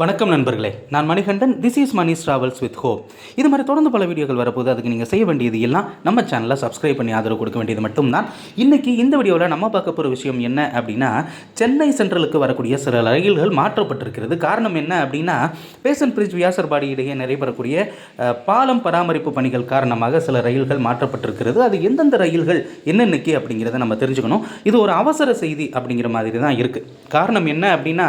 வணக்கம் நண்பர்களே. நான் Manikandan. This is Mani travels with hope இது மாதிரி தொடர்ந்து பல வீடியோக்கள் வரப்போது அதுக்கு நீங்கள் செய்ய வேண்டியது எல்லாம் நம்ம சேனலை சப்ஸ்கிரைப் பண்ணி ஆதரவு கொடுக்க வேண்டியது மட்டும்தான். இன்றைக்கி இந்த வீடியோவில் நம்ம பார்க்க போகிற விஷயம் என்ன அப்படின்னா சென்னை சென்ட்ரலுக்கு வரக்கூடிய சில ரயில்கள் மாற்றப்பட்டிருக்கிறது. காரணம் என்ன அப்படின்னா பேசன் பிரிட்ஜ் வியாசர்பாடி இடையே நடைபெறக்கூடிய பாலம் பராமரிப்பு பணிகள் காரணமாக சில ரயில்கள் மாற்றப்பட்டிருக்கிறது. அது எந்தெந்த ரயில்கள் என்னென்னக்கு அப்படிங்கிறத நம்ம தெரிஞ்சுக்கணும். இது ஒரு அவசர செய்தி அப்படிங்கிற மாதிரி தான் இருக்குது காரணம் என்ன அப்படின்னா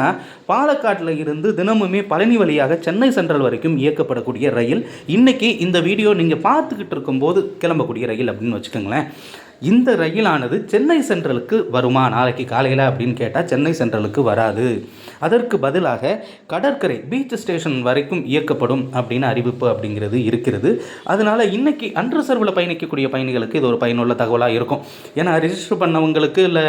பாலக்காட்டில் இருந்து தினம் தினமுமே பழனி வழியாக சென்னை சென்ட்ரல் வரைக்கும் இயக்கப்படக்கூடிய ரயில். இன்னைக்கு இந்த வீடியோ நீங்கள் பார்த்துக்கிட்டு இருக்கும்போது கிளம்பக்கூடிய ரயில் அப்படின்னு வச்சுக்கோங்களேன். இந்த ரயிலானது சென்னை சென்ட்ரலுக்கு வருமா? நாளைக்கு காலையில் அப்படின்னு கேட்டால் சென்னை சென்ட்ரலுக்கு வராது. அதற்கு பதிலாக கடற்கரை பீச் ஸ்டேஷன் வரைக்கும் இயக்கப்படும் அப்படின்னு அறிவிப்பு அப்படிங்கிறது இருக்கிறது. அதனால் இன்றைக்கி அன்ரிசர்வில் பயணிக்கக்கூடிய பயணிகளுக்கு இது ஒரு பயனுள்ள தகவலாக இருக்கும். ஏன்னா ரிஜிஸ்டர் பண்ணவங்களுக்கு இல்லை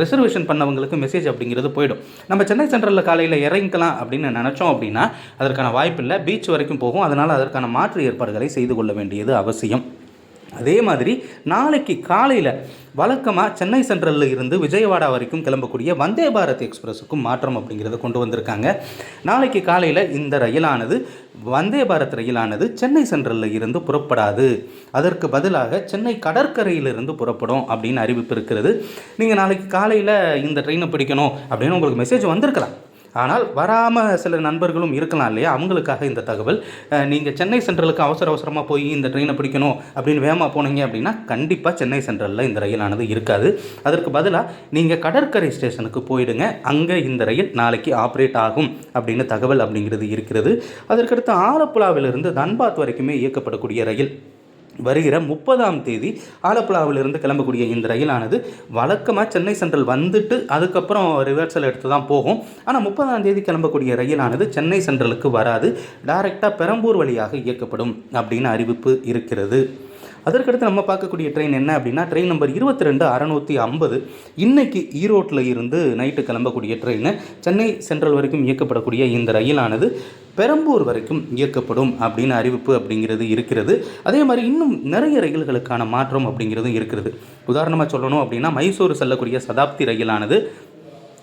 ரிசர்வேஷன் பண்ணவங்களுக்கு மெசேஜ் அப்படிங்கிறது போயிடும். நம்ம சென்னை சென்ட்ரலில் காலையில் இறங்கிக்கலாம் அப்படின்னு நினச்சோம் அப்படின்னா அதற்கான வாய்ப்பு இல்லை. பீச் வரைக்கும் போகும். அதனால் அதற்கான மாற்று ஏற்பாடுகளை செய்து கொள்ள வேண்டியது அவசியம். அதே மாதிரி நாளைக்கு காலையில் வழக்கமாக சென்னை சென்ட்ரலில் இருந்து விஜயவாடா வரைக்கும் கிளம்பக்கூடிய வந்தே பாரத் எக்ஸ்பிரஸுக்கும் மாற்றம் அப்படிங்கிறத கொண்டு வந்திருக்காங்க. நாளைக்கு காலையில் இந்த ரயிலானது வந்தே பாரத் ரயிலானது சென்னை சென்ட்ரலில் இருந்து புறப்படாது. அதற்கு பதிலாக சென்னை கடற்கரையிலிருந்து புறப்படும் அப்படின்னு அறிவிப்பு இருக்கிறது. நீங்கள் நாளைக்கு காலையில் இந்த ட்ரெயினை பிடிக்கணும் அப்படின்னு உங்களுக்கு மெசேஜ் வந்திருக்கலாம். ஆனால் வராமல் சில நண்பர்களும் இருக்கலாம் இல்லையா? அவங்களுக்காக இந்த தகவல். நீங்கள் சென்னை சென்ட்ரலுக்கு அவசர அவசரமாக போய் இந்த ட்ரெயினை பிடிக்கணும் அப்படின்னு வேகமாக போனீங்க அப்படின்னா கண்டிப்பாக சென்னை சென்ட்ரலில் இந்த ரயிலானது இருக்காது. அதற்கு பதிலாக நீங்கள் கடற்கரை ஸ்டேஷனுக்கு போயிடுங்க. அங்கே இந்த ரயில் நாளைக்கு ஆப்ரேட் ஆகும் அப்படின்னு தகவல் அப்படிங்கிறது இருக்கிறது. அதற்கடுத்து ஆலப்புழாவிலிருந்து தன்பாத் வரைக்குமே இயக்கப்படக்கூடிய ரயில். வருகிற முப்பதாம் தேதி ஆலப்புழாவிலிருந்து கிளம்பக்கூடிய இந்த ரயிலானது வழக்கமாக சென்னை சென்ட்ரல் வந்துட்டு அதுக்கப்புறம் ரிவர்சல் எடுத்து தான் போகும். ஆனால் முப்பதாம் தேதி கிளம்பக்கூடிய ரயிலானது சென்னை சென்ட்ரலுக்கு வராது. டைரெக்டாக பெரம்பூர் வழியாக இயக்கப்படும் அப்படின்னு அறிவிப்பு இருக்கிறது. அதற்கடுத்து நம்ம பார்க்கக்கூடிய ட்ரெயின் என்ன அப்படின்னா ட்ரெயின் நம்பர் இருபத்தி ரெண்டு அறநூற்றி ஐம்பது. இன்னைக்கு ஈரோட்டில் இருந்து நைட்டு கிளம்பக்கூடிய ட்ரெயின் சென்னை சென்ட்ரல் வரைக்கும் இயக்கப்படக்கூடிய இந்த ரயிலானது பெரம்பூர் வரைக்கும் இயக்கப்படும் அப்படின்னு அறிவிப்பு அப்படிங்கிறது இருக்கிறது. அதே மாதிரி இன்னும் நிறைய ரயில்களுக்கான மாற்றம் அப்படிங்கிறதும் இருக்கிறது. உதாரணமாக சொல்லணும் அப்படின்னா மைசூர் செல்லக்கூடிய சதாப்தி ரயிலானது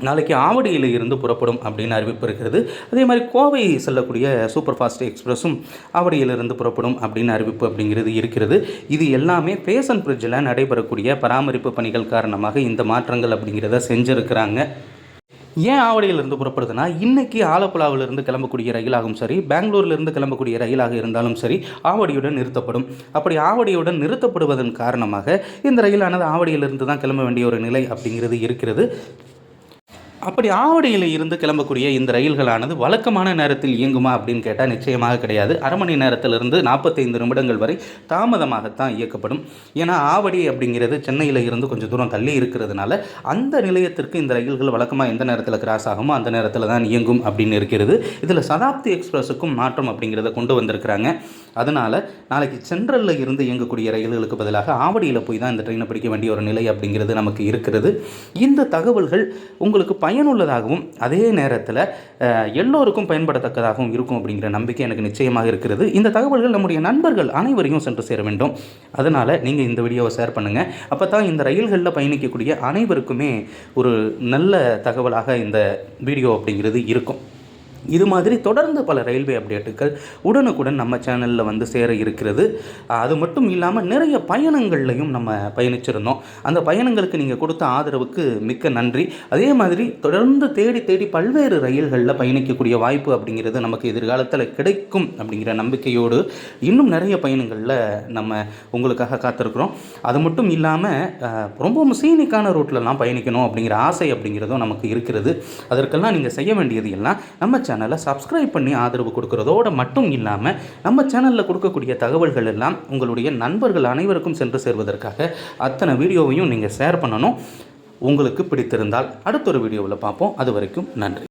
நாளைக்கு ஆவடியில் இருந்து புறப்படும் அப்படின்னு அறிவிப்பு இருக்கிறது. அதே மாதிரி கோவை செல்லக்கூடிய சூப்பர் ஃபாஸ்ட் எக்ஸ்பிரஸும் ஆவடியிலிருந்து புறப்படும் அப்படின்னு அறிவிப்பு அப்படிங்கிறது இருக்கிறது. இது எல்லாமே பேசன் பிரிட்ஜில் நடைபெறக்கூடிய பராமரிப்பு பணிகள் காரணமாக இந்த மாற்றங்கள் அப்படிங்கிறத செஞ்சுருக்கிறாங்க. ஏன் ஆவடியிலிருந்து புறப்படுதுன்னா இன்றைக்கி ஆலப்புழாவிலிருந்து கிளம்பக்கூடிய ரயிலாகும் சரி பெங்களூர்லேருந்து கிளம்பக்கூடிய ரயிலாக இருந்தாலும் சரி ஆவடியுடன் நிறுத்தப்படும். அப்படி ஆவடியுடன் நிறுத்தப்படுவதன் காரணமாக இந்த ரயிலானது ஆவடியிலிருந்து தான் கிளம்ப வேண்டிய ஒரு நிலை அப்படிங்கிறது இருக்கிறது. அப்படி ஆவடியில் இருந்து கிளம்பக்கூடிய இந்த ரயில்களானது வழக்கமான நேரத்தில் இயங்குமா அப்படின்னு கேட்டால் நிச்சயமாக கிடையாது. அரை மணி நேரத்திலிருந்து நாற்பத்தைந்து நிமிடங்கள் வரை தாமதமாகத்தான் இயக்கப்படும். ஏன்னா ஆவடி அப்படிங்கிறது சென்னையில் இருந்து கொஞ்சம் தூரம் தள்ளி இருக்கிறதுனால அந்த நிலையத்திற்கு இந்த ரயில்கள் வழக்கமாக எந்த நேரத்தில் கிராஸ் ஆகுமோ அந்த நேரத்தில் தான் இயங்கும் அப்படின்னு இருக்கிறது. இதில் சதாப்தி எக்ஸ்பிரஸுக்கும் மாற்றம் அப்படிங்கிறத கொண்டு வந்திருக்கிறாங்க. அதனால் நாளைக்கு சென்ட்ரலில் இருந்து இயங்கக்கூடிய ரயில்களுக்கு பதிலாக ஆவடியில் போய் தான் இந்த ட்ரெயினை பிடிக்க வேண்டிய ஒரு நிலை அப்படிங்கிறது நமக்கு இருக்கிறது. இந்த தகவல்கள் உங்களுக்கு பயனுள்ளதாகவும் அதே நேரத்தில் எல்லோருக்கும் பயன்படத்தக்கதாகவும் இருக்கும் அப்படிங்கிற நம்பிக்கை எனக்கு நிச்சயமாக இருக்கிறது. இந்த தகவல்கள் நம்முடைய நண்பர்கள் அனைவரையும் சென்று சேர வேண்டும். அதனால் நீங்கள் இந்த வீடியோவை ஷேர் பண்ணுங்கள் அப்போ தான் இந்த ரயில்களில் பயணிக்கக்கூடிய அனைவருக்குமே ஒரு நல்ல தகவலாக இந்த வீடியோ அப்படிங்கிறது இருக்கும். இது மாதிரி தொடர்ந்து பல ரயில்வே அப்டேட்டுகள் உடனுக்குடன் நம்ம சேனலில் வந்து சேர இருக்கிறது. அது மட்டும் இல்லாமல் நிறைய பயணங்கள்லையும் நம்ம பயணிச்சிருந்தோம். அந்த பயணங்களுக்கு நீங்கள் கொடுத்த ஆதரவுக்கு மிக்க நன்றி. அதே மாதிரி தொடர்ந்து தேடி தேடி பல்வேறு ரயில்களில் பயணிக்கக்கூடிய வாய்ப்பு அப்படிங்கிறது நமக்கு எதிர்காலத்தில் கிடைக்கும் அப்படிங்கிற நம்பிக்கையோடு இன்னும் நிறைய பயணங்களில் நம்ம உங்களுக்காக காத்திருக்கிறோம். அது மட்டும் இல்லாமல் ரொம்பவும் சீனிக்கான ரூட்லலாம் பயணிக்கணும் அப்படிங்கிற ஆசை அப்படிங்கிறதும் நமக்கு இருக்கிறது. அதற்கெல்லாம் நீங்கள் செய்ய வேண்டியது எல்லாம் நம்ம சேனலை சப்ஸ்கிரைப் பண்ணி ஆதரவு கொடுக்கறதோடு மட்டும் இல்லாமல் நம்ம சேனலில் கொடுக்கக்கூடிய தகவல்கள் எல்லாம் உங்களுடைய நண்பர்கள் அனைவருக்கும் சென்று சேர்வதற்காக அத்தனை வீடியோவையும் நீங்கள் ஷேர் பண்ணணும். உங்களுக்கு பிடித்திருந்தால் அடுத்த ஒரு வீடியோவில் பார்ப்போம். அது வரைக்கும் நன்றி.